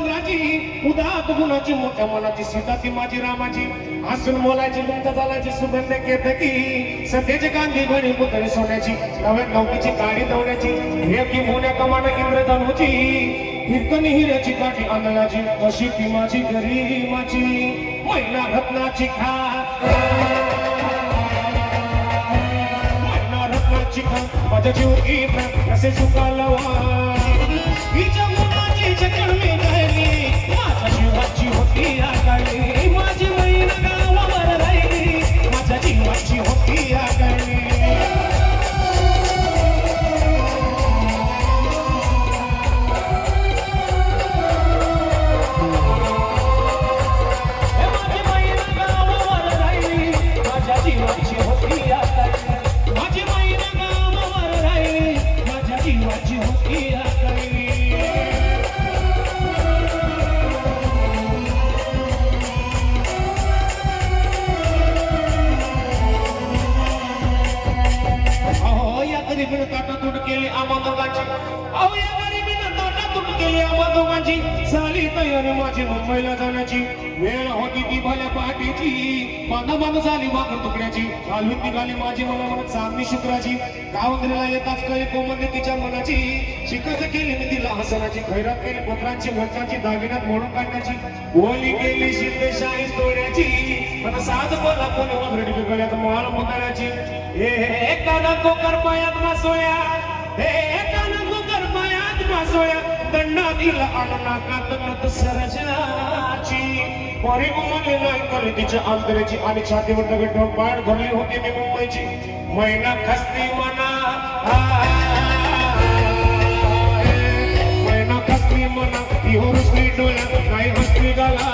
चंद्राची उदात गुणाची मोठ्या मनाची सीता ती माझी रामाची हसून मोलाची मुक्त झालाची सुगंध केतकी सध्याची गांधी घडी पुतळी सोन्याची नव्या नौकीची काळी दवण्याची हे की मोन्या कमान इंद्रधनुची हिरकणी हिऱ्याची काठी आंधळाची अशी ती माझी घरी माझी महिला रत्नाची खा. महिला रत्नाची खा. माझ्या जीव गीत कसे चुकालवा ताटातूट झाली तयारी माझी मुंबईला जाण्याची. वेळ होती ती भल्या पहाटेची. बांधा झाली वाघ तुकड्याची. चालू निघाली माझी मला म्हणत चांगली शुक्राची. गावंद्रीला येताच कळी कोमंदी तिच्या मनाची. शिकत केली मी तिला हसनाची. खैरात केली पत्रांची वंचाची दागिन्यात मोडून काढण्याची. बोली केली शिंदे शाही तोड्याची. पण साध बोला कोणी वगैरे बिघडल्यात माल मुदळ्याची. हे एकानं पायात ना सोया हे एकानं దండాది అన్నకథను సరజనాచి वारी उमरले नाही करली तिच्या अंतराची आणि छातीवर दगड ठेवून पाठ भरली होती मी मुंबईची मैना खस्ती मना मैना खस्ती मना ती हो रुसली डोळ्यात नाही हसली गाला